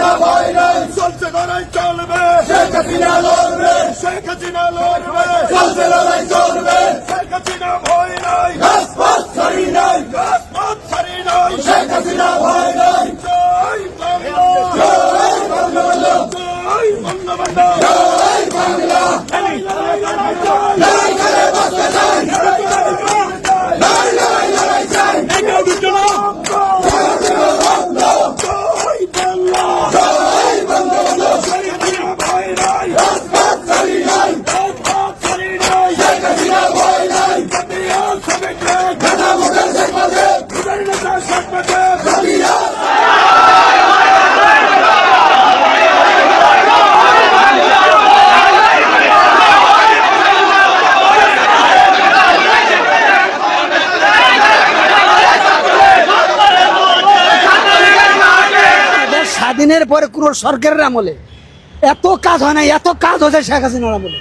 না ভয় নাই। চলছে লড়াই চলবে। শেখ হাসিনা লড়বে। শেখ হাসিনা লড়বে। চলছে লড়াই চলবে। শেখ হাসিনা ভয় নাই। গাছ পাত ছাড়ি নাই। গাছ পাত ছাড়ি নাই। শেখ হাসিনা ভয় নাই। স্বাধীনের পরে কোন সরকারের আমলে। এত কাজ হয় না এত কাজ হয়েছে শেখ হাসিনার আমলে।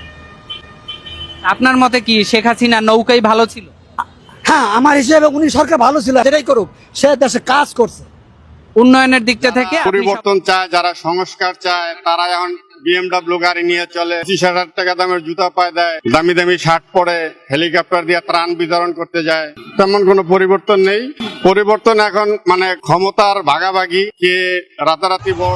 আপনার মতে কি শেখ হাসিনা নৌকাই ভালো ছিল? হ্যাঁ আমার হিসেবে উনি সরকার ভালো ছিল সেটাই করুক সে দেশে কাজ করছে। উন্নয়নের দিকটা থেকে পরিবর্তন চায় যারা সংস্কার চায় তারা এখন বিএমডাব্লিউ গাড়ি নিয়ে চলে। পঁচিশ হাজার টাকা দামের জুতা পায় দেয় দামি দামি শার্ট পরে হেলিকপ্টার দিয়ে ত্রাণ বিতরণ করতে যায়। তেমন কোনো পরিবর্তন নেই। পরিবর্তন এখন মানে ক্ষমতার ভাগাভাগি কে রাতারাতি বড়